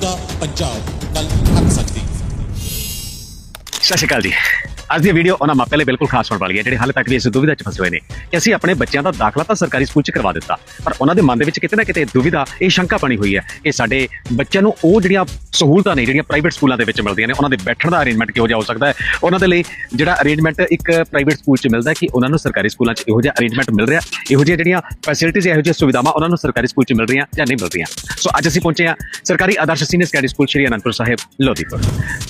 ਹੋਗਾ ਪੰਜਾਬ। ਕੱਲ ਹੱਕ ਸਕਦੀ। ਸਤਿ ਸ਼੍ਰੀ ਅਕਾਲ ਜੀ। ਅੱਜ ਦੀ ਵੀਡੀਓ ਉਹਨਾਂ ਮਾਪਿਆਂ ਲਈ ਬਿਲਕੁਲ ਖਾਸ ਹੋਣ ਵਾਲੀ ਹੈ, ਜਿਹੜੇ ਹਾਲੇ ਤੱਕ ਵੀ ਇਸ ਦੁਵਿਧਾ 'ਚ ਫਸੇ ਹੋਏ ਨੇ ਕਿ ਅਸੀਂ ਆਪਣੇ ਬੱਚਿਆਂ ਦਾ ਦਾਖਲਾ ਤਾਂ ਸਰਕਾਰੀ ਸਕੂਲ 'ਚ ਕਰਵਾ ਦਿੱਤਾ, ਪਰ ਉਹਨਾਂ ਦੇ ਮਨ ਦੇ ਵਿੱਚ ਕਿਤੇ ਨਾ ਕਿਤੇ ਦੁਵਿਧਾ, ਇਹ ਸ਼ੰਕਾ ਬਣੀ ਹੋਈ ਹੈ ਕਿ ਸਾਡੇ ਬੱਚਿਆਂ ਨੂੰ ਉਹ ਜਿਹੜੀਆਂ ਸਹੂਲਤਾਂ ਨੇ, ਜਿਹੜੀਆਂ ਪ੍ਰਾਈਵੇਟ ਸਕੂਲਾਂ ਦੇ ਵਿੱਚ ਮਿਲਦੀਆਂ ਨੇ, ਉਹਨਾਂ ਦੇ ਬੈਠਣ ਦਾ ਅਰੇਂਜਮੈਂਟ ਕਿਹੋ ਜਿਹਾ ਹੋ ਸਕਦਾ ਹੈ? ਉਹਨਾਂ ਦੇ ਲਈ ਜਿਹੜਾ ਅਰੇਂਜਮੈਂਟ ਇੱਕ ਪ੍ਰਾਈਵੇਟ ਸਕੂਲ 'ਚ ਮਿਲਦਾ ਕਿ ਉਹਨਾਂ ਨੂੰ ਸਰਕਾਰੀ ਸਕੂਲਾਂ 'ਚ ਇਹੋ ਜਿਹਾ ਅਰੇਂਜਮੈਂਟ ਮਿਲ ਰਿਹਾ, ਇਹੋ ਜਿਹੀਆਂ ਜਿਹੜੀਆਂ ਫੈਸਿਲਿਟੀਆਂ ਇਹੋ ਜਿਹੀਆਂ ਸੁਵਿਧਾਵਾਂ ਉਹਨਾਂ ਨੂੰ ਸਰਕਾਰੀ ਸਕੂਲ 'ਚ ਮਿਲ ਰਹੀਆਂ ਜਾਂ ਨਹੀਂ ਮਿਲ ਰਹੀਆਂ। ਸੋ ਅੱਜ ਅਸੀਂ ਪਹੁੰਚੇ ਹਾਂ ਸਰਕਾਰੀ Adarsh senior secondary school Shri Anandpur Sahib Lodhipur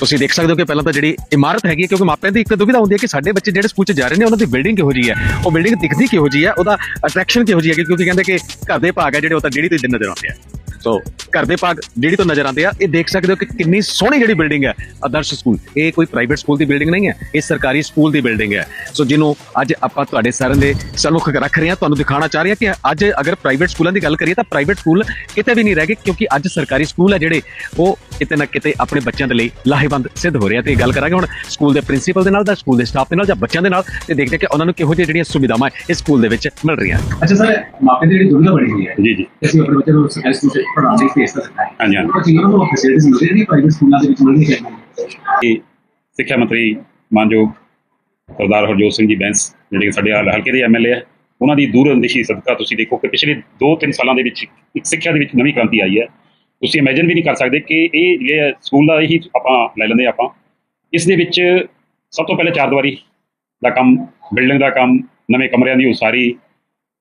ਤੁਸੀਂ ਦੇਖ ਸਕਦੇ ਹੋ ਕਿ ਪਹਿਲਾਂ ਤਾਂ ਜਿਹੜੀ ਇਮਾਰਤ ਹੈਗੀ ਕਿਉਂਕਿ ਮਾਪਿਆਂ ਦੀ ਇੱਕ ਦੁਵਿਧਾ ਹੁੰਦੀ ਹੈ ਕਿ ਸਾਡੇ ਬੱਚੇ ਜਿਹੜੇ ਸਕੂਲ 'ਚ ਜਾ ਰਹੇ ਨੇ, ਉਹਨਾਂ ਦੀ ਬਿਲਡਿੰਗ ਕਿਹੋ ਜਿਹੀ ਹੈ? ਉਹ ਬਿਲਡਿੰਗ ਦਿਖਦੀ ਕਿਹੋ ਜਿਹੀ ਹੈ? ਉਹਦਾ ਅਟਰੈਕਸ਼ਨ ਕਿਹੋ ਜਿਹੀ ਹੈ ਕਿਉਂਕਿ ਕਹਿੰਦੇ ਕਿ ਘਰ ਦੇ ਭਾਗ ਹੈ ਜਿਹੜੇ, ਉਹ ਤਾਂ ਜਿਹੜੀ ਤੋਂ ਨਜ਼ਰ ਆਉਂਦੇ ਆ। ਸੋ ਘਰ ਦੇ ਭਾਗ ਜਿਹੜੀ ਤੋਂ ਨਜ਼ਰ ਆਉਂਦੇ ਆ ਇਹ ਦੇਖ ਸਕਦੇ ਹੋ ਕਿ ਕਿੰਨੀ ਸੋਹਣੀ ਜਿਹੜੀ ਬਿਲਡਿੰਗ ਹੈ ਆਦਰਸ਼ ਸਕੂਲ ਇਹ ਕੋਈ ਪ੍ਰਾਈਵੇਟ ਸਕੂਲ ਦੀ ਬਿਲਡਿੰਗ ਨਹੀਂ ਹੈ ਇਹ ਸਰਕਾਰੀ ਸਕੂਲ ਦੀ ਬਿਲਡਿੰਗ ਹੈ। ਸੋ ਜਿਹਨੂੰ ਅੱਜ ਆਪਾਂ ਤੁਹਾਡੇ ਸਾਰਿਆਂ ਦੇ ਸਨਮੁਖ ਰੱਖ ਰਹੇ ਹਾਂ ਤੁਹਾਨੂੰ ਦਿਖਾਉਣਾ ਚਾਹ ਰਹੇ ਹਾਂ ਕਿ ਅੱਜ ਅਗਰ ਪ੍ਰਾਈਵੇਟ ਸਕੂਲਾਂ ਦੀ ਗੱਲ ਕਰੀਏ ਤਾਂ ਪ੍ਰਾਈਵੇਟ ਸਕੂਲ ਕਿਤੇ ਵੀ ਨਹੀਂ ਰਹਿ ਗਏ ਕਿਉਂਕਿ ਅੱਜ ਸਰਕਾਰੀ ਸਕੂਲ ਹੈ ਜਿਹੜੇ ਉਹ ਕਿਤੇ ਨਾ ਕਿਤੇ ਆਪਣੇ ਬੱਚਿਆਂ ਦੇ ਲਈ ਲਾਹੇਵੰਦ ਸਿੱਧ ਹੋ ਰਿਹਾ ਤੇ ਗੱਲ ਕਰਾਂਗੇ ਹੁਣ ਸਕੂਲ ਦੇ ਪ੍ਰਿੰਸੀਪਲ ਦੇ ਨਾਲ ਦਾ ਸਕੂਲ ਦੇ ਸਟਾਫ ਦੇ ਨਾਲ ਜਾਂ ਬੱਚਿਆਂ ਦੇ ਨਾਲ ਤੇ ਦੇਖਦੇ ਕਿ ਉਹਨਾਂ ਨੂੰ ਕਿਹੋ ਜਿਹੀਆਂ ਜਿਹੜੀਆਂ ਸੁਵਿਧਾਵਾਂ ਇਸ ਸਕੂਲ ਦੇ ਵਿੱਚ ਮਿਲ ਰਹੀਆਂ। ਅੱਛਾ ਸਰ ਮਾਪੇ ਦੀ ਜਿਹੜੀ ਦੁਨੀਆ ਬਣੀ ਹੋਈ ਹੈ ਜੀ ਜੀ। ਅਸੀਂ ਆਪਣੇ ਬੱਚੇ ਨੂੰ ਸਰਕਾਰੀ ਸਕੂਲ ਪੜ੍ਹਾਉਣ ਲਈ ਭੇਜ ਤਾਂ ਸਕਦਾ ਹੈ ਹਾਂਜੀ, ਹਾਂਜੀ। ਪਰ ਜਿਨ੍ਹਾਂ ਨੂੰ ਫੈਸਿਲਿਟੀਜ਼ ਮਿਲ ਰਹੀਆਂ ਨੇ ਪ੍ਰਾਈਵੇਟ ਸਕੂਲਾਂ ਦੇ ਵਿੱਚ ਮਿਲਣੀ ਚਾਹੀਦੀਆਂ ਇਹ ਸਿੱਖਿਆ ਮੰਤਰੀ ਮਾਨਯੋਗ ਸਰਦਾਰ ਹਰਜੋਤ ਸਿੰਘ ਜੀ ਬੈਂਸ ਜਿਹੜੇ ਸਾਡੇ ਹਲ- ਹਲਕੇ ਦੇ ਐਮਐਲਏ ਹੈ ਉਹਨਾਂ ਦੀ ਦੂਰਅੰਦੇਸ਼ੀ ਸਦਕਾ ਤੁਸੀਂ ਦੇਖੋ ਕਿ ਪਿਛਲੇ 2-3 ਸਾਲਾਂ ਦੇ ਵਿੱਚ ਇੱਕ ਸਿੱਖਿਆ ਦੇ ਵਿੱਚ ਨਵੀਂ ਕ੍ਰਾਂਤੀ ਆਈ ਹੈ। ਤੁਸੀਂ ਇਮੇਜਿਨ ਵੀ ਨਹੀਂ ਕਰ ਸਕਦੇ ਕਿ ਇਹ ਜਿਹੜੇ ਸਕੂਲ ਦਾ ਹੀ ਆਪਾਂ ਲੈ ਲੈਂਦੇ ਆਪਾਂ। ਇਸ ਦੇ ਵਿੱਚ ਸਭ ਤੋਂ ਪਹਿਲੇ ਚਾਰ ਦੀਵਾਰੀ ਦਾ ਕੰਮ ਬਿਲਡਿੰਗ ਦਾ ਕੰਮ ਨਵੇਂ ਕਮਰਿਆਂ ਦੀ ਉਸਾਰੀ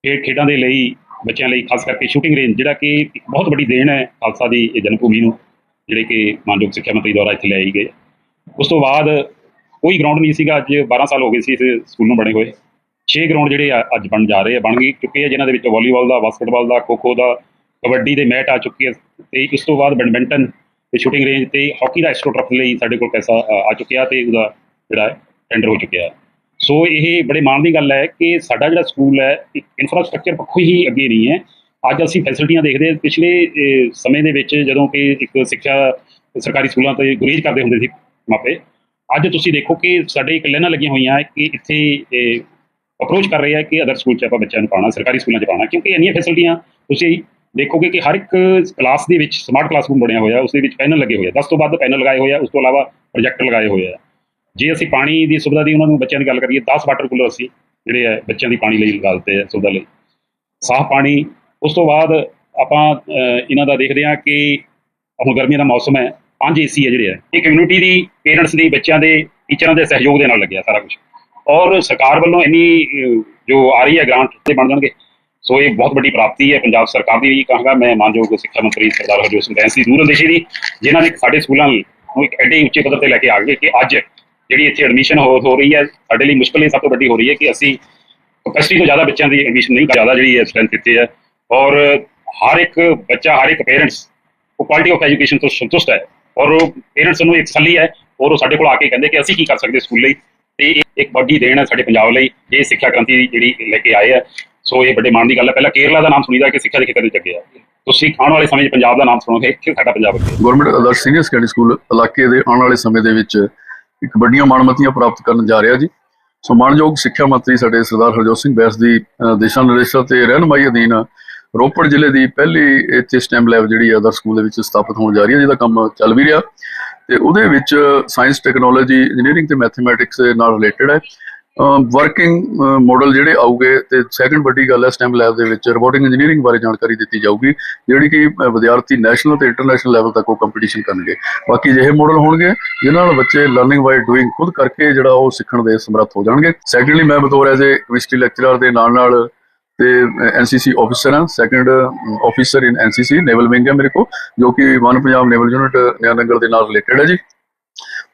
ਖੇਡ ਖੇਡਾਂ ਦੇ ਲਈ ਬੱਚਿਆਂ ਲਈ, ਖਾਸ ਕਰਕੇ ਸ਼ੂਟਿੰਗ ਰੇਂਜ ਜਿਹੜਾ ਕਿ ਇੱਕ ਬਹੁਤ ਵੱਡੀ ਦੇਣ ਹੈ ਖਾਲਸਾ ਦੀ ਇਹ ਜਨਮ ਭੂਮੀ ਨੂੰ, ਜਿਹੜੇ ਕਿ ਮਾਨਯੋਗ ਸਿੱਖਿਆ ਮੰਤਰੀ ਦੁਆਰਾ ਇੱਥੇ ਲਿਆਈ ਗਏ। ਉਸ ਤੋਂ ਬਾਅਦ ਕੋਈ ਗਰਾਊਂਡ ਨਹੀਂ ਸੀਗਾ, ਅੱਜ 12 ਸਾਲ ਹੋ ਗਏ ਸੀ ਇਸ ਸਕੂਲ ਨੂੰ ਬਣੇ ਹੋਏ। 6 ਗਰਾਊਂਡ ਜਿਹੜੇ ਆ, ਅੱਜ ਬਣ ਜਾ ਰਹੇ ਆ, ਬਣ ਗਏ, ਚੁੱਕੇ ਆ ਜਿਨ੍ਹਾਂ ਦੇ ਵਿੱਚ ਵਾਲੀਬਾਲ ਦਾ ਬਾਸਕਟਬਾਲ ਦਾ, ਖੋ-ਖੋ ਦਾ, ਕਬੱਡੀ ਦੇ ਮੈਟ ਆ ਚੁੱਕੇ ਆ। ਤੇ ਇਸ ਤੋਂ ਬਾਅਦ ਬੈਡਮਿੰਟਨ ਤੇ ਸ਼ੂਟਿੰਗ ਰੇਂਜ ਤੇ ਹਾਕੀ ਦਾ ਐਕਸਟਰਾ ਟਰਫ ਲਈ ਸਾਡੇ ਕੋਲ ਪੈਸਾ ਆ ਚੁੱਕਿਆ ਤੇ ਉਹਦਾ ਜਿਹੜਾ ਟੈਂਡਰ ਹੋ ਚੁੱਕਿਆ। ਸੋ ਇਹ ਬੜੇ ਮਾਣ ਦੀ ਗੱਲ ਹੈ ਕਿ ਸਾਡਾ ਜਿਹੜਾ ਸਕੂਲ ਹੈ, ਇੱਕ ਇਨਫਰਾਸਟ੍ਰਕਚਰ ਪੱਖੋਂ ਹੀ ਅੱਗੇ ਨਹੀਂ ਹੈ। ਅੱਜ ਅਸੀਂ ਫੈਸਿਲਿਟੀਆਂ ਦੇਖਦੇ ਪਿਛਲੇ ਸਮੇਂ ਦੇ ਵਿੱਚ ਜਦੋਂ ਕਿ ਇੱਕ ਸਿੱਖਿਆ ਸਰਕਾਰੀ ਸਕੂਲਾਂ ਤੇ ਗੁਰੇਜ਼ ਕਰਦੇ ਹੁੰਦੇ ਸੀ ਮਾਪੇ, ਅੱਜ ਤੁਸੀਂ ਦੇਖੋ ਕਿ ਸਾਡੇ ਇੱਕ ਲਾਈਨਾਂ ਲੱਗੀਆਂ ਹੋਈਆਂ ਹੈ ਕਿ ਇੱਥੇ ਅਪਰੋਚ ਕਰ ਰਹੇ ਆ ਕਿ ਅਦਰ ਸਕੂਲ 'ਚ ਆਪਾਂ ਬੱਚਿਆਂ ਨੂੰ ਪਾਉਣਾ, ਸਰਕਾਰੀ ਸਕੂਲਾਂ 'ਚ ਪਾਉਣਾ, ਕਿਉਂਕਿ ਇੰਨੀਆਂ ਫੈਸਿਲਿਟੀਆਂ ਤੁਸੀਂ ਦੇਖੋਗੇ ਕਿ ਹਰ ਇੱਕ ਕਲਾਸ ਦੇ ਵਿੱਚ ਸਮਾਰਟ ਕਲਾਸਰੂਮ ਬਣਿਆ ਹੋਇਆ ਉਸ ਦੇ ਵਿੱਚ ਪੈਨਲ ਲੱਗੇ ਹੋਏ ਆ 10 ਤੋਂ ਵੱਧ ਪੈਨਲ ਲਗਾਏ ਹੋਏ ਆ, ਉਸ ਤੋਂ ਇਲਾਵਾ ਪ੍ਰੋਜੈਕਟਰ ਲਗਾਏ ਹੋਏ ਆ। ਜੇ ਅਸੀਂ ਪਾਣੀ ਦੀ ਸੁਵਿਧਾ ਦੀ ਉਹਨਾਂ ਨੂੰ ਬੱਚਿਆਂ ਦੀ ਗੱਲ ਕਰੀਏ 10 ਵਾਟਰ ਕੂਲਰ ਅਸੀਂ ਜਿਹੜੇ ਹੈ ਬੱਚਿਆਂ ਦੀ ਪਾਣੀ ਲਈ ਲਗਾ ਦਿੱਤੇ ਆ ਸੁਵਿਧਾ ਲਈ। ਸਾਫ਼ ਪਾਣੀ, ਉਸ ਤੋਂ ਬਾਅਦ ਆਪਾਂ ਇਹਨਾਂ ਦਾ ਦੇਖਦੇ ਹਾਂ ਕਿ ਹੁਣ ਗਰਮੀਆਂ ਦਾ ਮੌਸਮ ਹੈ, ਪੰਜ ਏਸੀ ਹੈ ਜਿਹੜੇ ਆ। ਇਹ ਕਮਿਊਨਿਟੀ ਦੀ ਪੇਰੈਂਟਸ ਦੀ, ਬੱਚਿਆਂ ਦੇ ਟੀਚਰਾਂ ਦੇ ਸਹਿਯੋਗ ਦੇ ਨਾਲ ਲੱਗਿਆ ਸਾਰਾ ਕੁਝ ਔਰ ਸਰਕਾਰ ਵੱਲੋਂ ਇੰਨੀ ਜੋ ਆ ਰਹੀ ਹੈ ਗ੍ਰਾਂਟ ਤੇ ਬਣ ਜਾਣਗੇ, ਸੋ ਇਹ ਬਹੁਤ ਵੱਡੀ ਪ੍ਰਾਪਤੀ ਹੈ ਪੰਜਾਬ ਸਰਕਾਰ ਦੀ ਵੀ ਕਹਾਂਗਾ। ਮੈਂ ਮਾਨਯੋਗ ਸਿੱਖਿਆ ਮੰਤਰੀ ਸਰਦਾਰ ਹਰਜੋਤ ਸਿੰਘ ਬੈਂਸ ਦੀ ਦੂਰਅੰਦੇਸ਼ੀ ਦੀ, ਜਿਨ੍ਹਾਂ ਨੇ ਸਾਡੇ ਸਕੂਲਾਂ ਨੂੰ ਇੱਕ ਐਡੇ ਉੱਚੇ ਪੱਧਰ ਤੇ ਲੈ ਕੇ ਆ ਗਏ ਕਿ ਅੱਜ ਜਿਹੜੀ ਇੱਥੇ ਐਡਮਿਸ਼ਨ ਹੋ ਰਹੀ ਹੈ, ਸਾਡੇ ਲਈ ਮੁਸ਼ਕਲ ਸਭ ਤੋਂ ਵੱਡੀ ਹੋ ਰਹੀ ਹੈ ਕਿ ਅਸੀਂ ਕਪੈਸਿਟੀ ਤੋਂ ਜ਼ਿਆਦਾ ਬੱਚਿਆਂ ਦੀ ਐਡਮਿਸ਼ਨ ਨਹੀਂ ਜ਼ਿਆਦਾ ਜਿਹੜੀ ਹੈ ਸਟਰੈਂਥ ਦਿੱਤੀ ਹੈ। ਔਰ ਹਰ ਇੱਕ ਬੱਚਾ, ਹਰ ਇੱਕ ਪੇਰੈਂਟਸ ਉਹ ਕੁਆਲਿਟੀ ਆਫ ਐਜੂਕੇਸ਼ਨ ਤੋਂ ਸੰਤੁਸ਼ਟ ਹੈ। ਔਰ ਉਹ ਪੇਰੈਂਟਸ ਨੂੰ ਇੱਕ ਸੱਲੀ ਹੈ ਔਰ ਉਹ ਸਾਡੇ ਕੋਲ ਆ ਕੇ ਕਹਿੰਦੇ ਕਿ ਅਸੀਂ ਕੀ ਕਰ ਸਕਦੇ ਸਕੂਲ ਲਈ। ਤੇ ਇੱਕ ਵੱਡੀ ਦੇਣ ਹੈ ਸਾਡੇ ਪੰਜਾਬ ਲਈ ਇਹ ਸਿੱਖਿਆ ਕ੍ਰਾਂਤੀ ਜਿਹੜੀ ਲੈ ਕੇ ਆਏ ਆ। ਸੋ ਇਹ ਵੱਡੇ ਮਾਣ ਦੀ ਗੱਲ ਹੈ। ਪਹਿਲਾਂ ਕੇਰਲਾ ਦਾ ਨਾਮ ਸੁਣੀਦਾ ਕਿ ਸਿੱਖਿਆ ਦੇ ਖੇਤਰ ਵਿੱਚ ਅੱਗੇ ਆ। ਤੁਸੀਂ ਆਉਣ ਵਾਲੇ ਸਮੇਂ 'ਚ ਪੰਜਾਬ ਦਾ ਨਾਮ ਸੁਣੋਗੇ ਕਿ ਸਾਡਾ ਪੰਜਾਬ ਅੱਗੇ government Adarsh senior secondary school ਇਲਾਕੇ ਦੇ ਆਉਣ ਵਾਲੇ ਸਮੇਂ ਦੇ ਵਿੱਚ ਇੱਕ ਵੱਡੀਆਂ ਮਾਣਮੱਤੀਆਂ ਪ੍ਰਾਪਤ ਕਰਨ ਜਾ ਰਿਹਾ ਜੀ। ਸੋ ਮਾਣਯੋਗ ਸਿੱਖਿਆ ਮੰਤਰੀ ਸਾਡੇ ਸਰਦਾਰ ਹਰਜੋਤ ਸਿੰਘ ਬੈਂਸ ਦੀ ਦਿਸ਼ਾ ਨਿਰਦੇਸ਼ਾਂ ਤੇ ਰਹਿਨਮਾਈ ਅਧੀਨ ਰੋਪੜ ਜ਼ਿਲ੍ਹੇ ਦੀ ਪਹਿਲੀ ਇੱਥੇ ਸਟੈਮ ਲੈਬ ਜਿਹੜੀ ਆਦਰਸ਼ ਸਕੂਲ ਦੇ ਵਿੱਚ ਸਥਾਪਿਤ ਹੋਣ ਜਾ ਰਹੀ ਹੈ, ਜਿਹਦਾ ਕੰਮ ਚੱਲ ਵੀ ਰਿਹਾ। ਤੇ ਉਹਦੇ ਵਿੱਚ ਸਾਇੰਸ ਟੈਕਨੋਲੋਜੀ ਇੰਜੀਨੀਅਰਿੰਗ ਤੇ ਮੈਥਮੈਟਿਕਸ ਨਾਲ ਰਿਲੇਟਡ ਹੈ। ਵਰਕਿੰਗ ਮਾਡਲ ਜਿਹੜੇ ਆਉਗੇ ਤੇ ਸੈਕੰਡ ਵੱਡੀ ਗੱਲ ਹੈ ਸਟੈਮ ਲੈਬ ਦੇ ਵਿੱਚ ਰੋਬੋਟਿਕ ਇੰਜੀਨੀਅਰਿੰਗ ਬਾਰੇ ਜਾਣਕਾਰੀ ਦਿੱਤੀ ਜਾਊਗੀ ਜਿਹੜੀ ਕਿ ਵਿਦਿਆਰਥੀ ਨੈਸ਼ਨਲ ਤੇ ਇੰਟਰਨੈਸ਼ਨਲ ਲੈਵਲ ਤੱਕ ਉਹ ਕੰਪੀਟੀਸ਼ਨ ਕਰਨਗੇ। ਬਾਕੀ ਜਿਹੇ ਮਾਡਲ ਹੋਣਗੇ ਜਿਨ੍ਹਾਂ ਨਾਲ ਬੱਚੇ ਲਰਨਿੰਗ ਬਾਈ ਡੂਇੰਗ ਖੁਦ ਕਰਕੇ ਜਿਹੜਾ ਉਹ ਸਿੱਖਣ ਦੇ ਸਮਰੱਥ ਹੋ ਜਾਣਗੇ। ਸੈਕੰਡਲੀ ਮੈਂ ਬਤੌਰ ਐਜ਼ ਏ ਕੈਮਿਸਟਰੀ ਲੈਕਚਰਰ ਦੇ ਨਾਲ ਨਾਲ ਤੇ ਐਨਸੀਸੀ ਆਫੀਸਰ ਹਾਂ। Second officer in NCC naval wing ਹੈ ਮੇਰੇ ਕੋ ਜੋ ਕਿ ਵਨ ਪੰਜਾਬ ਨੇਵਲ ਯੂਨਿਟ ਨਿਆਨਗਰ ਦੇ ਨਾਲ ਰਿਲੇਟਡ ਹੈ ਜੀ।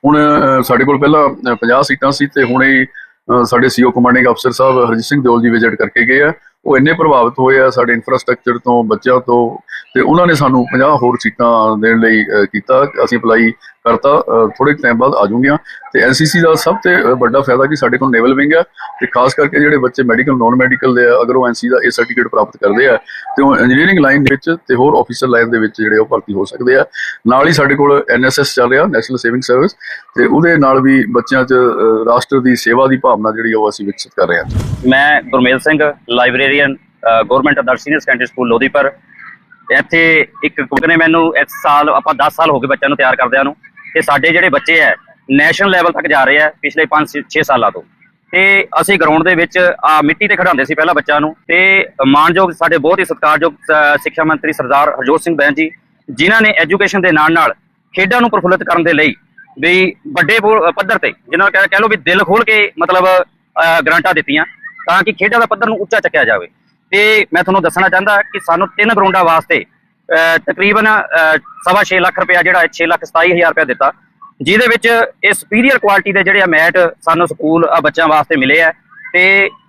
ਹੁਣ ਸਾਡੇ ਕੋਲ ਪਹਿਲਾਂ ਅ, 50 ਸੀਟਾਂ ਸੀ ਤੇ ਹੁਣੇ ਹੀ ਸਾਡੇ ਸੀਓ ਕਮਾਂਡਿੰਗ ਅਫਸਰ ਸਾਹਿਬ ਹਰਜੀਤ ਸਿੰਘ ਦਿਓਲ ਜੀ ਵਿਜ਼ਿਟ ਕਰਕੇ ਗਏ ਆ। ਉਹ ਇੰਨੇ ਪ੍ਰਭਾਵਿਤ ਹੋਏ ਆ ਸਾਡੇ ਇਨਫਰਾਸਟ੍ਰਕਚਰ ਤੋਂ ਬੱਚਿਆਂ ਤੋਂ ਤੇ ਉਹਨਾਂ ਨੇ ਸਾਨੂੰ 50 ਹੋਰ ਸੀਟਾਂ ਦੇਣ ਲਈ ਅ, ਕੀਤਾ। ਅਸੀਂ ਅਪਲਾਈ ਕਰਤਾ ਥੋੜੇ ਟਾਈਮ ਬਾਅਦ ਆ ਜਾਊਗੀਆਂ ਤੇ ਐਨਸੀਸੀ ਦਾ ਸਭ ਤੋਂ ਵੱਡਾ ਫਾਇਦਾ ਕਿ ਸਾਡੇ ਕੋਲ ਨੇਵਲ ਵਿੰਗ ਹੈ ਤੇ ਖਾਸ ਕਰਕੇ ਜਿਹੜੇ ਬੱਚੇ ਮੈਡੀਕਲ ਨਾਨ ਮੈਡੀਕਲ ਦੇ ਆ, ਅਗਰ ਉਹ ਐਨਸੀ ਦਾ ਇਹ ਸਰਟੀਫਿਕੇਟ ਪ੍ਰਾਪਤ ਕਰਦੇ ਆ, ਤੇ ਉਹ ਇੰਜੀਨੀਅਰਿੰਗ ਲਾਈਨ ਦੇ ਵਿੱਚ ਤੇ ਹੋਰ ਆਫੀਸਰ ਲਾਈਨ ਦੇ ਵਿੱਚ ਜਿਹੜੇ ਉਹ ਭਰਤੀ ਹੋ ਸਕਦੇ ਆ। ਨਾਲ ਹੀ ਸਾਡੇ ਕੋਲ ਐਨਐਸਐਸ ਚੱਲ ਰਿਹਾ ਨੈਸ਼ਨਲ ਸੇਵਿੰਗ ਸਰਵਿਸ ਤੇ ਉਹਦੇ ਨਾਲ ਵੀ ਬੱਚਿਆਂ 'ਚ ਰਾਸ਼ਟਰ ਦੀ ਸੇਵਾ ਦੀ ਭਾਵਨਾ ਜਿਹੜੀ ਉਹ ਅਸੀਂ ਵਿਕਸਿਤ ਕਰ ਰਹੇ ਹਾਂ। ਮੈਂ Gurmel Singh librarian government Adarsh senior secondary school Lodhipur ਇੱਥੇ ਇੱਕ ਕੁਕ ਨੇ ਮੈਨੂੰ ਇਸ ਸਾਲ, ਆਪਾਂ 10 ਸਾਲ ਹੋ ਗਏ ਬੱਚਿਆਂ ਨੂੰ ਤਿਆਰ ਕਰਦਿਆਂ ਨੂੰ। ਤੇ ਸਾਡੇ ਜਿਹੜੇ ਬੱਚੇ ਹੈ ਨੈਸ਼ਨਲ ਲੈਵਲ ਤੱਕ ਜਾ ਰਹੇ ਆ ਪਿਛਲੇ 5 6 ਸਾਲਾਂ ਤੋਂ। ਤੇ ਅਸੀਂ ਗਰਾਊਂਡ ਦੇ ਵਿੱਚ ਆ ਮਿੱਟੀ ਤੇ ਖੜਾਉਂਦੇ ਸੀ ਪਹਿਲਾਂ ਬੱਚਿਆਂ ਨੂੰ। ਤੇ ਮਾਣਯੋਗ ਸਾਡੇ ਬਹੁਤ ਹੀ ਸਤਿਕਾਰਯੋਗ ਸਿੱਖਿਆ ਮੰਤਰੀ ਸਰਦਾਰ ਹਰਜੋਤ ਸਿੰਘ ਬੈਂਸ ਜੀ ਜਿਨ੍ਹਾਂ ਨੇ ਐਜੂਕੇਸ਼ਨ ਦੇ ਨਾਲ ਨਾਲ ਖੇਡਾਂ ਨੂੰ ਪ੍ਰਫੁੱਲਿਤ ਕਰਨ ਦੇ ਲਈ ਵੀ ਵੱਡੇ ਪੋ- ਪੱਧਰ ਤੇ ਜਿਹਨਾਂ ਕਹਿ ਕਹਿ ਲਓ ਵੀ ਦਿਲ ਖੋਲ ਕੇ ਮਤਲਬ ਅ, ਗ੍ਰਾਂਟਾਂ ਦਿੱਤੀਆਂ ਤਾਂ ਕਿ ਖੇਡਾਂ ਦਾ ਪੱਧਰ ਨੂੰ ਉੱਚਾ ਚੱਕਿਆ ਜਾਵੇ। ਤੇ ਮੈਂ ਤੁਹਾਨੂੰ ਦੱਸਣਾ ਚਾਹੁੰਦਾ ਕਿ ਸਾਨੂੰ ਤਿੰਨ ਗਰਾਊਂਡਾਂ ਵਾਸਤੇ ਤਕਰੀਬਨ ਅ, ਸਵਾ ਛੇ ਲੱਖ ਰੁਪਇਆ ਜਿਹੜਾ ਹੈ 6 ਲੱਖ 27000 ਰੁਪਇਆ ਦਿੱਤਾ। ਜਿਹਦੇ ਵਿੱਚ ਇਹ ਸੁਪੀਰੀਅਰ ਕੁਆਲਿਟੀ ਦੇ ਜਿਹੜੇ ਆ ਮੈਟ ਸਾਨੂੰ ਸਕੂਲ ਆ ਬੱਚਿਆਂ ਵਾਸਤੇ ਮਿਲੇ ਆ। ਤੇ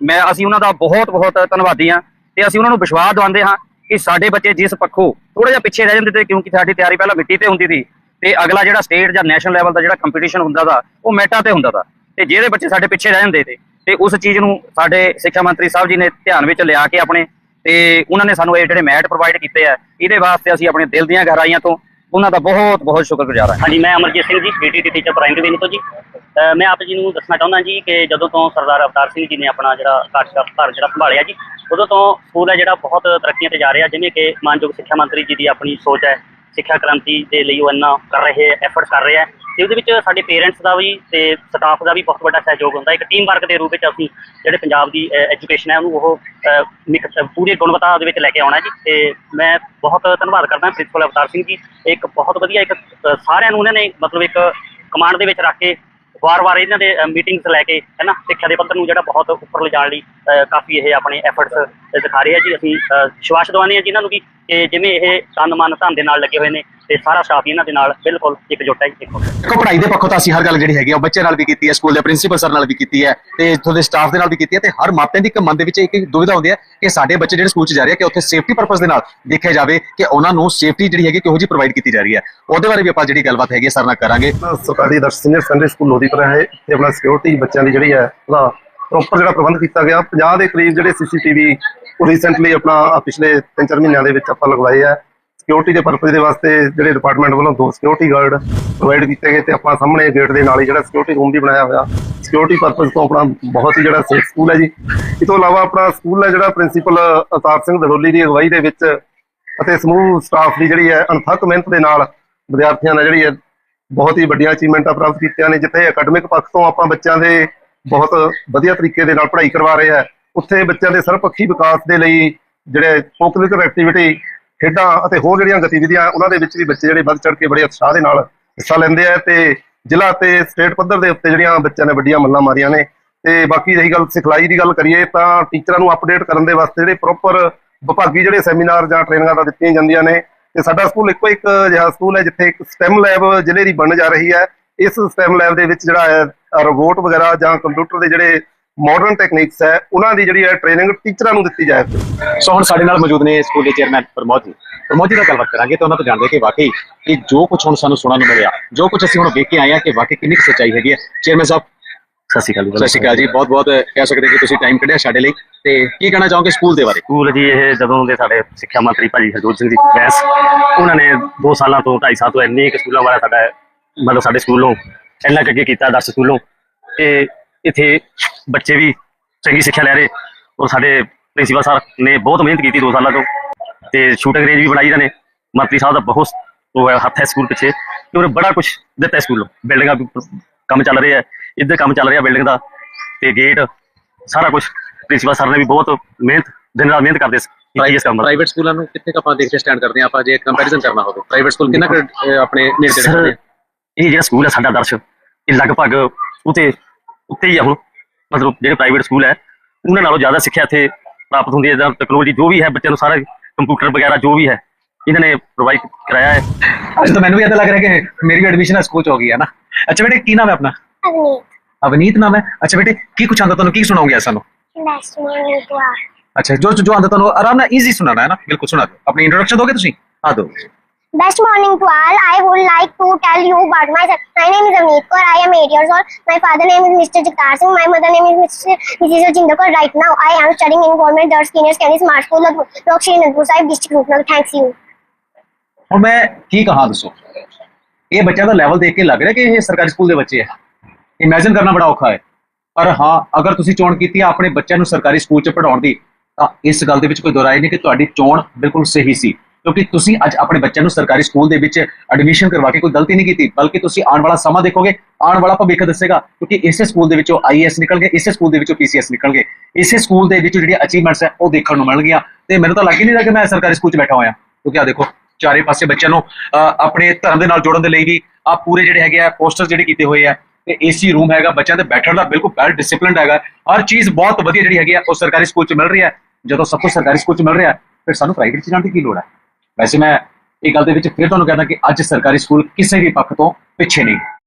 ਮੈਂ ਅਸੀਂ ਉਹਨਾਂ ਦਾ ਬਹੁਤ ਬਹੁਤ ਧੰਨਵਾਦੀ ਹਾਂ ਤੇ ਅਸੀਂ ਉਹਨਾਂ ਨੂੰ ਵਿਸ਼ਵਾਸ ਦਿਵਾਉਂਦੇ ਹਾਂ ਕਿ ਸਾਡੇ ਬੱਚੇ ਜਿਸ ਪੱਖੋਂ ਥੋੜਾ ਜਿਹਾ ਪਿੱਛੇ ਰਹਿ ਜਾਂਦੇ ਤੇ ਕਿਉਂਕਿ ਸਾਡੀ ਤਿਆਰੀ ਪਹਿਲਾਂ ਮਿੱਟੀ ਤੇ ਹੁੰਦੀ ਸੀ ਤੇ ਅਗਲਾ ਜਿਹੜਾ ਸਟੇਟ ਜਾਂ ਨੈਸ਼ਨਲ ਲੈਵਲ ਦਾ ਜਿਹੜਾ ਕੰਪੀਟੀਸ਼ਨ ਹੁੰਦਾ ਦਾ ਉਹ ਮੈਟਾ ਤੇ ਹੁੰਦਾ ਦਾ ਤੇ ਜਿਹੜੇ ਬੱਚੇ ਸਾਡੇ ਪਿੱਛੇ ਰਹਿ ਜਾਂਦੇ ਤੇ ਤੇ ਉਸ ਚੀਜ਼ ਨੂੰ ਸਾਡੇ ਸਿੱਖਿਆ ਮੰਤਰੀ ਸਾਹਿਬ ਜੀ ਨੇ ਧਿਆਨ ਵਿੱਚ ਲਿਆ ਕੇ ਆਪਣੇ ਤੇ ਉਹਨਾਂ ਨੇ ਸਾਨੂੰ ਇਹ ਜਿਹੜੇ ਮੈਟ ਪ੍ਰੋਵਾਈਡ ਕੀਤੇ ਆ, ਇਹਦੇ ਵਾਸਤੇ ਅਸੀਂ ਆਪਣੇ ਦਿਲ ਦੀਆਂ ਗਹਿਰਾਈਆਂ ਤੋਂ ਉਹਨਾਂ ਦਾ ਬਹੁਤ ਬਹੁਤ ਸ਼ੁਕਰਗੁਜ਼ਾਰ ਹਾਂ। ਹਾਂਜੀ, ਮੈਂ Amarjit Singh ji ਪੀਟੀਟੀ teacher primary wing ਤੋਂ ਜੀ। ਮੈਂ ਆਪ ਜੀ ਨੂੰ ਦੱਸਣਾ ਚਾਹੁੰਦਾ ਜੀ ਕਿ ਜਦੋਂ ਤੋਂ ਸਰਦਾਰ ਅਵਤਾਰ ਸਿੰਘ ਜੀ ਨੇ ਆਪਣਾ ਜਿਹੜਾ ਕਾਰਜ ਭਾਰ ਜਿਹੜਾ ਸੰਭਾਲਿਆ ਜੀ, ਉਦੋਂ ਤੋਂ ਸਕੂਲ ਹੈ ਜਿਹੜਾ ਬਹੁਤ ਤਰੱਕੀਆਂ ਤੇ ਜਾ ਰਿਹਾ, ਜਿਵੇਂ ਕਿ ਮਾਨਯੋਗ ਸਿੱਖਿਆ ਮੰਤਰੀ ਜੀ ਦੀ ਆਪਣੀ ਸੋਚ ਹੈ, ਸਿੱਖਿਆ ਕ੍ਰਾਂਤੀ ਦੇ ਲਈ ਉਹ ਇੰਨਾ ਕਰ ਰਹੇ ਐਫਰਟ ਕਰ ਰਿਹਾ ਹੈ। ਤੇ ਉਹਦੇ ਵਿੱਚ ਸਾਡੇ ਪੇਰੈਂਟਸ ਦਾ ਵੀ ਤੇ ਸਟਾਫ ਦਾ ਵੀ ਬਹੁਤ ਵੱਡਾ ਸਹਿਯੋਗ ਹੁੰਦਾ। ਇੱਕ ਟੀਮ ਵਰਕ ਦੇ ਰੂਪ ਵਿੱਚ ਅਸੀਂ ਜਿਹੜੇ ਪੰਜਾਬ ਦੀ ਐਜੂਕੇਸ਼ਨ ਹੈ ਉਹਨੂੰ ਉਹ ਅਹ, ਪੂਰੀ ਗੁਣਵੱਤਾ ਦੇ ਵਿੱਚ ਲੈ ਕੇ ਆਉਣਾ ਜੀ। ਤੇ ਮੈਂ ਬਹੁਤ ਧੰਨਵਾਦ ਕਰਦਾ ਪ੍ਰਿੰਸੀਪਲ ਅਵਤਾਰ ਸਿੰਘ ਜੀ। ਇੱਕ ਬਹੁਤ ਵਧੀਆ ਇੱਕ ਸਾਰਿਆਂ ਨੂੰ ਉਹਨਾਂ ਨੇ ਮਤਲਬ ਇੱਕ ਕਮਾਂਡ ਦੇ ਵਿੱਚ ਰੱਖ ਕੇ ਵਾਰ-ਵਾਰ ਇਹਨਾਂ ਦੇ ਮੀਟਿੰਗਸ ਲੈ ਕੇ ਹੈਨਾ ਸਿੱਖਿਆ ਦੇ ਪੱਧਰ ਨੂੰ ਜਿਹੜਾ ਬਹੁਤ ਉੱਪਰ ਲਿਜਾਣ ਲਈ ਕਾਫੀ ਇਹ ਆਪਣੇ ਐਫਰਟਸ ਦਿਖਾ ਰਹੇ ਆ ਜੀ ਅਸੀਂ ਵਿਸ਼ਵਾਸ ਦਿਵਾਉਂਦੇ ਹਾਂ ਜੀ ਇਹਨਾਂ ਨੂੰ ਵੀ ਕਿ ਜਿਵੇਂ ਇਹ ਤਨ ਮਨ ਧਨ ਦੇ ਨਾਲ ਲੱਗੇ ਹੋਏ ਨੇ ਤੇ ਸਾਰਾ ਸਟਾਫ ਇਹਨਾਂ ਦੇ ਨਾਲ ਬਿਲਕੁਲ ਇਕਜੁੱਟ ਹੈ ਜੀ ਦੇਖੋ ਦੇਖੋ ਪੜ੍ਹਾਈ ਦੇ ਪੱਖੋਂ ਤਾਂ ਅਸੀਂ ਹਰ ਗੱਲ ਜਿਹੜੀ ਹੈਗੀ ਆ ਉਹ ਬੱਚੇ ਨਾਲ ਵੀ ਕੀਤੀ ਹੈ ਸਕੂਲ ਦੇ ਪ੍ਰਿੰਸੀਪਲ ਸਰ ਨਾਲ ਵੀ ਕੀਤੀ ਹੈ ਤੇ ਇੱਥੋਂ ਦੇ ਸਟਾਫ ਦੇ ਨਾਲ ਵੀ ਕੀਤੀ ਹੈ ਤੇ ਹਰ ਮਾਪਿਆਂ ਦੀ ਇੱਕ ਮਨ ਦੇ ਵਿੱਚ ਇੱਕ ਦੁਵਿਧਾ ਹੁੰਦੀ ਹੈ ਕਿ ਸਾਡੇ ਬੱਚੇ ਜਿਹੜੇ ਸਕੂਲ 'ਚ ਜਾ ਰਹੇ ਆ ਕਿ ਉੱਥੇ ਸੇਫਟੀ ਪਰਪਸ ਦੇ ਨਾਲ ਦੇਖਿਆ ਜਾਵੇ ਕਿ ਉਹਨਾਂ ਨੂੰ ਸੇਫਟੀ ਜਿਹੜੀ ਹੈਗੀ ਕਿਹੋ ਜਿਹੀ ਪ੍ਰੋਵਾਈਡ ਕੀਤੀ ਜਾ ਰਹੀ ਹੈ। ਉਹਦੇ ਬਾਰੇ ਵੀ ਆਪਾਂ ਜਿਹੜੀ ਗੱਲਬਾਤ ਹੈਗੀ ਹੈ ਸਰ ਨਾਲ ਕਰਾਂਗੇ। ਸਰਕਾਰੀ Adarsh senior secondary school Lodhipura ਹੈ ਤੇ ਆਪਣਾ ਸਿਕਿਉਰਿਟੀ ਬੱਚਿਆਂ ਦੀ ਜਿਹੜੀ ਹੈ ਉਹਦਾ ਪ੍ਰੋਪਰ ਜਿਹੜਾ ਪ੍ਰਬੰਧ ਕੀਤਾ ਗਿਆ 50 ਦੇ ਕਰੀਬ ਜਿਹੜੇ ਸੀਸੀਟੀਵੀ ਉਹ ਰੀਸੈਂਟਲੀ ਆਪਣਾ ਪਿਛਲੇ 3-4 ਮਹੀਨਿਆਂ ਦੇ ਵਿੱਚ ਆਪਾਂ ਲਗਵਾਏ ਆ। ਸਿਕਿਉਰਿਟੀ ਦੇ ਪਰਪਸ ਦੇ ਵਾਸਤੇ ਜਿਹੜੇ ਡਿਪਾਰਟਮੈਂਟ ਵੱਲੋਂ ਦੋ ਸਿਕਿਉਰਿਟੀ ਗਾਰਡ ਪ੍ਰੋਵਾਈਡ ਕੀਤੇ ਗਏ ਤੇ ਆਪਾਂ ਸਾਹਮਣੇ ਗੇਟ ਦੇ ਨਾਲ ਹੀ ਜਿਹੜਾ ਸਿਕਿਉਰਿਟੀ ਰੂਮ ਵੀ ਬਣਾਇਆ ਹੋਇਆ। ਸਿਕਿਉਰਿਟੀ ਪਰਪਸ ਤੋਂ ਆਪਣਾ ਬਹੁਤ ਹੀ ਜਿਹੜਾ ਸੇਫ ਸਕੂਲ ਹੈ ਜੀ। ਇਸ ਤੋਂ ਇਲਾਵਾ ਆਪਣਾ ਸਕੂਲ ਹੈ ਜਿਹੜਾ ਪ੍ਰਿੰਸੀਪਲ ਅਵਤਾਰ ਸਿੰਘ ਦੜੋਲੀ ਦੀ ਅਗਵਾਈ ਦੇ ਵਿੱਚ ਅਤੇ ਸਮੂਹ ਸਟਾਫ ਦੀ ਜਿਹੜੀ ਹੈ ਅਣਥੱਕ ਮਿਹਨਤ ਦੇ ਨਾਲ ਵਿਦਿਆਰਥੀਆਂ ਨੇ ਜਿਹੜੀ ਹੈ ਬਹੁਤ ਹੀ ਵੱਡੀਆਂ ਅਚੀਵਮੈਂਟਾਂ ਪ੍ਰਾਪਤ ਕੀਤੀਆਂ ਨੇ, ਜਿੱਥੇ ਅਕੈਡਮਿਕ ਪੱਖ ਤੋਂ ਆਪਾਂ ਬੱਚਿਆਂ ਦੇ ਬਹੁਤ ਵਧੀਆ ਤਰੀਕੇ ਦੇ ਨਾਲ ਪੜ੍ਹਾਈ ਕਰਵਾ ਰਹੇ ਹੈ ਉੱਥੇ ਬੱਚਿਆਂ ਦੇ ਸਰਵਪੱਖੀ ਵਿਕਾਸ ਦੇ ਲਈ ਜਿਹੜੇ ਕੋਕੂਲਰ ਐਕਟੀਵਿਟੀ, ਖੇਡਾਂ ਅਤੇ ਹੋਰ ਜਿਹੜੀਆਂ ਗਤੀਵਿਧੀਆਂ, ਉਹਨਾਂ ਦੇ ਵਿੱਚ ਵੀ ਬੱਚੇ ਜਿਹੜੇ ਵੱਧ ਚੜ ਕੇ ਬੜੇ ਉਤਸ਼ਾਹ ਦੇ ਨਾਲ ਹਿੱਸਾ ਲੈਂਦੇ ਆ ਤੇ ਜ਼ਿਲ੍ਹਾ ਤੇ ਸਟੇਟ ਪੱਧਰ ਦੇ ਉੱਤੇ ਜਿਹੜੀਆਂ ਬੱਚਿਆਂ ਨੇ ਵੱਡੀਆਂ ਮੱਲਾਂ ਮਾਰੀਆਂ ਨੇ। ਤੇ ਬਾਕੀ ਰਹੀ ਗੱਲ ਸਿਖਲਾਈ ਦੀ ਗੱਲ ਕਰੀਏ ਤਾਂ ਟੀਚਰਾਂ ਨੂੰ ਅਪਡੇਟ ਕਰਨ ਦੇ ਵਾਸਤੇ ਜਿਹੜੇ ਪ੍ਰੋਪਰ ਵਿਭਾਗੀ ਜਿਹੜੇ ਸੈਮੀਨਾਰ ਜਾਂ ਟ੍ਰੇਨਿੰਗਾਂ ਦਾ ਦਿੱਤੀਆਂ ਜਾਂਦੀਆਂ ਨੇ। ਤੇ ਸਾਡਾ ਸਕੂਲ ਇੱਕੋ ਇੱਕ ਅਜਿਹਾ ਸਕੂਲ ਹੈ ਜਿੱਥੇ ਇੱਕ ਸਟੈਮ ਲੈਬ ਜ਼ਿਲ੍ਹੇ ਦੀ ਬਣ ਜਾ ਰਹੀ ਹੈ। ਇਸ ਸਟੈਮ ਲੈਬ ਦੇ ਵਿੱਚ ਜਿਹੜਾ ਹੈ ਰੋਬੋਟ ਵਗੈਰਾ ਜਾਂ ਕੰਪਿਊਟਰ ਦੇ ਜਿਹੜੇ ਮਾਡਰਨ ਟੈਕਨੀਕਸ ਹੈ ਉਹਨਾਂ ਦੀ ਜਿਹੜੀ ਹੈ ਟ੍ਰੇਨਿੰਗ ਟੀਚਰਾਂ ਨੂੰ ਦਿੱਤੀ ਜਾਏ। ਸੋ ਹੁਣ ਸਾਡੇ ਨਾਲ ਮੌਜੂਦ ਨੇ ਸਕੂਲ ਦੇ ਚੇਅਰਮੈਨ ਪ੍ਰਮੋਦ ਜੀ। ਪ੍ਰਮੋਦ ਜੀ ਨਾਲ ਗੱਲਬਾਤ ਕਰਾਂਗੇ ਤੇ ਉਹਨਾਂ ਤੋਂ ਜਾਣਦੇ ਕਿ ਵਾਕਈ ਇਹ ਜੋ ਕੁਝ ਹੁਣ ਸਾਨੂੰ ਸੁਣਨ ਨੂੰ ਮਿਲਿਆ ਜੋ ਕੁਝ ਅਸੀਂ ਹੁਣ ਵੇਖ ਕੇ ਆਏ ਆ ਕਿ ਵਾਕਈ ਕਿੰਨੀ ਕੁ ਸੱਚਾਈ ਹੈਗੀ ਹੈ। ਚੇਅਰਮੈਨ ਸਾਹਿਬ ਸਤਿ ਸ਼੍ਰੀ ਅਕਾਲ ਜੀ ਸਤਿ ਸ਼੍ਰੀ ਅਕਾਲ ਜੀ। ਬਹੁਤ ਬਹੁਤ ਕਹਿ ਸਕਦੇ ਕਿ ਤੁਸੀਂ ਟਾਈਮ ਕੱਢਿਆ ਸਾਡੇ ਲਈ। ਤੇ ਕੀ ਕਹਿਣਾ ਚਾਹੋਗੇ ਸਕੂਲ ਦੇ ਬਾਰੇ? ਸਕੂਲ ਜੀ ਇਹ ਜਦੋਂ ਦੇ ਸਾਡੇ ਸਿੱਖਿਆ ਮੰਤਰੀ ਭਾਜੀ ਹਰਜੋਤ ਸਿੰਘ ਜੀ ਬੈਂਸ ਉਹਨਾਂ ਨੇ 2 ਸਾਲਾਂ ਤੋਂ 2.5 ਸਾਲ ਤੋਂ ਇੰਨੇ ਕੁ ਸਕੂਲਾਂ ਵਾਲਾ ਸਾਡਾ ਮਤਲਬ ਸਾਡੇ ਸਕੂਲੋਂ ਇੰਨਾ ਕੁ ਅੱਗੇ ਕੀਤਾ 10 ਸਕੂਲੋਂ ਤੇ ਇੱਥੇ ਬੱਚੇ ਵੀ ਚੰਗੀ ਸਿੱਖਿਆ ਲੈ ਰਹੇ। ਔਰ ਸਾਡੇ ਪ੍ਰਿੰਸੀਪਲ ਸਰ ਨੇ ਬਹੁਤ ਮਿਹਨਤ ਕੀਤੀ 2 ਸਾਲਾਂ ਤੋਂ ਤੇ ਸ਼ੂਟਿੰਗ ਰੇਂਜ ਵੀ ਬਣਾਈ ਇਹਨਾਂ ਨੇ। ਮੰਤਰੀ ਸਾਹਿਬ ਦਾ ਬਹੁਤ ਉਹ ਹੱਥ ਹੈ ਸਕੂਲ ਪਿੱਛੇ ਤੇ ਉਹਨੇ ਬੜਾ ਕੁਝ ਦਿੱਤਾ ਸਕੂਲ। ਨੂੰ ਬਿਲਡਿੰਗਾਂ ਕੰਮ ਚੱਲ ਰਿਹਾ ਹੈ ਇੱਧਰ ਕੰਮ ਚੱਲ ਰਿਹਾ ਬਿਲਡਿੰਗ ਦਾ ਤੇ ਗੇਟ ਸਾਰਾ ਕੁਝ ਪ੍ਰਿੰਸੀਪਲ ਸਰ ਨੇ ਵੀ ਬਹੁਤ ਮਿਹਨਤ ਦਿਨ ਰਾਤ ਮਿਹਨਤ ਕਰਦੇ ਸੀ ਇਸ ਕੰਮ ਪ੍ਰਾਈਵੇਟ ਸਕੂਲਾਂ ਨੂੰ ਕਿੱਥੇ ਕੁ ਆਪਾਂ ਦੇਖਦੇ ਸਟੈਂਡ ਕਰਦੇ ਆਪਾਂ ਜੇ ਕੰਪੈਰੀਜ਼ਨ ਕਰਨਾ ਹੋਵੇ। ਪ੍ਰਾਈਵੇਟ ਸਕੂਲ ਕਿੰਨਾ ਕੁ, ਆਪਣੇ ਨੇੜੇ ਆ? ਇਹ ਜਿਹੜਾ ਸਕੂਲ ਹੈ ਸਾਡਾ ਦਰਸ਼ ਇਹ ਲਗਭਗ ਉਤੇ ਉੱਤੇ ਹੀ ਆ ਹੁਣ। ਮਤਲਬ ਜਿਹੜੇ ਪ੍ਰਾਈਵੇਟ ਸਕੂਲ ਹੈ ਉਹਨਾਂ ਨਾਲੋਂ ਜ਼ਿਆਦਾ ਸਿੱਖਿਆ ਇੱਥੇ ਪ੍ਰਾਪਤ ਹੁੰਦੀ ਹੈ। ਜਾਂ ਟੈਕਨੋਲੋਜੀ ਜੋ ਵੀ ਹੈ ਬੱਚਿਆਂ ਨੂੰ ਸਾਰਾ ਕੰਪਿਊਟਰ ਵਗੈਰਾ ਜੋ ਵੀ ਹੈ ਇਹਨਾਂ ਨੇ ਪ੍ਰੋਵਾਈਡ ਕਰਾਇਆ ਹੈ। ਅੱਜ ਤਾਂ ਮੈਨੂੰ ਵੀ ਇਦਾਂ ਲੱਗ ਰਿਹਾ ਕਿ ਮੇਰੀ ਵੀ ਐਡਮਿਸ਼ਨ ਸਕੂਲ ਚ ਹੋ ਗਈ ਹੈ ਨਾ। ਅੱਛਾ ਬੇਟੇ ਕੀ ਨਾਮ ਹੈ ਆਪਣਾ? ਅਵਨੀਤ। ਅਵਨੀਤ ਨਾਮ ਹੈ? ਅੱਛਾ ਬੇਟੇ ਕੀ ਕੁਛ ਆਉਂਦਾ ਤੁਹਾਨੂੰ? ਕੀ ਸੁਣਾਉਂਗੇ ਸਾਨੂੰ? ਅੱਛਾ ਜੋ ਜੋ ਆਉਂਦਾ ਤੁਹਾਨੂੰ ਆਰਾਮ ਨਾਲ ਈਜ਼ੀ ਸੁਣਾਣਾ ਹੈ ਨਾ? ਬਿਲਕੁਲ ਸੁਣਾ ਦਿਓ। ਆਪਣੀ ਇੰਟਰੋਡਕਸ਼ਨ ਦੋਗੇ ਤੁਸੀਂ? ਆ ਦਿਓ। Best morning to all. I would like to tell you about myself. My name is Avneet Kaur. I am 8 years old. My father name is Mr. Jagtar Singh. My mother name is Mr. Mrs. Rajinder Kaur. Right now, I am studying in Government Girls Senior Secondary Smart School, Lok Shri Anandpur Sahib, District Rupnal. Thanks you. ਹੁਣ ਮੈਂ ਕੀ ਕਹਾਂ ਦੱਸੋ ਇਹ ਬੱਚਿਆਂ ਦਾ level ਦੇਖ ਕੇ ਲੱਗ ਰਿਹਾ ਕਿ ਇਹ ਸਰਕਾਰੀ ਸਕੂਲ ਦੇ ਬੱਚੇ ਹੈ ਇਮੇਜਿਨ ਕਰਨਾ ਬੜਾ ਔਖਾ ਹੈ ਪਰ ਹਾਂ ਅਗਰ ਤੁਸੀਂ ਚੋਣ ਕੀਤੀ ਹੈ ਆਪਣੇ ਬੱਚਿਆਂ ਨੂੰ ਸਰਕਾਰੀ ਸਕੂਲ 'ਚ ਪੜਾਉਣ ਦੀ ਤਾਂ ਇਸ ਗੱਲ ਦੇ ਵਿੱਚ ਕੋਈ ਦੁਰਾਏ ਨਹੀਂ ਕਿ ਤੁਹਾਡੀ ਚੋਣ ਬਿਲਕੁਲ ਸਹੀ ਸੀ ਕਿਉਂਕਿ ਤੁਸੀਂ ਅੱਜ ਆਪਣੇ ਬੱਚਿਆਂ ਨੂੰ ਸਰਕਾਰੀ ਸਕੂਲ ਦੇ ਵਿੱਚ ਐਡਮਿਸ਼ਨ ਕਰਵਾ ਕੇ ਕੋਈ ਗਲਤੀ ਨਹੀਂ ਕੀਤੀ, ਬਲਕਿ ਤੁਸੀਂ ਆਉਣ ਵਾਲਾ ਸਮਾਂ ਦੇਖੋਗੇ, ਆਉਣ ਵਾਲਾ ਭਵਿੱਖ ਦੱਸੇਗਾ, ਕਿਉਂਕਿ ਇਸੇ ਸਕੂਲ ਦੇ ਵਿੱਚੋਂ ਆਈਐਸ ਨਿਕਲ ਗਏ, ਇਸੇ ਸਕੂਲ ਦੇ ਵਿੱਚੋਂ ਪੀਸੀਐਸ ਨਿਕਲ ਗਏ, ਇਸੇ ਸਕੂਲ ਦੇ ਵਿੱਚ ਜਿਹੜੀਆਂ ਅਚੀਵਮੈਂਟਸ ਹੈ, ਉਹ ਦੇਖਣ ਨੂੰ ਮਿਲਣਗੀਆਂ ਤੇ ਮੈਨੂੰ ਤਾਂ ਲੱਗ ਹੀ ਨਹੀਂ ਰਿਹਾ ਕਿ ਮੈਂ ਸਰਕਾਰੀ ਸਕੂਲ 'ਚ ਬੈਠਾ ਹੋਇਆ। ਕਿਉਂਕਿ ਆ ਦੇਖੋ, ਚਾਰੇ ਪਾਸੇ ਬੱਚਿਆਂ ਨੂੰ ਆਪਣੇ ਧਰਮ ਦੇ ਨਾਲ ਜੋੜਨ ਦੇ ਲਈ ਵੀ ਆ ਪੂਰੇ ਜਿਹੜੇ ਹੈਗੇ ਆ ਪੋਸਟਰ ਜਿਹੜੇ ਕੀਤੇ ਹੋਏ ਆ, ਤੇ ਏਸੀ ਰੂਮ ਹੈਗਾ, ਬੱਚਿਆਂ ਦੇ ਬੈਠਣ ਦਾ ਬਿਲਕੁਲ ਵੈਲ ਡਿਸਪਲਿਨਡ ਹੈਗਾ। ਹਰ ਚੀਜ਼ ਬਹੁਤ ਵਧੀਆ ਜਿਹੜੀ ਹੈਗੀ ਆ, ਉਹ ਸਰਕਾਰੀ ਸਕੂਲ 'ਚ ਮਿਲ ਰਹੀ ਹੈ। ਜਦੋਂ ਸਭ ਕੁਝ ਸਰਕਾਰੀ ਸਕੂਲ 'ਚ ਮਿਲ ਰਿਹਾ, ਫਿਰ ਸਾਨੂੰ ਪ੍ਰਾਈਵੇਟ 'ਚ ਜਾਣ ਦੀ ਕੀ ਲੋੜ ਹੈ? ਵੈਸੇ ਮੈਂ ਇਹ ਗੱਲ ਦੇ ਵਿੱਚ ਫਿਰ ਤੁਹਾਨੂੰ ਕਹਿੰਦਾ ਕਿ ਅੱਜ ਸਰਕਾਰੀ ਸਕੂਲ ਕਿਸੇ ਵੀ ਪੱਖ ਤੋਂ ਪਿੱਛੇ ਨਹੀਂ।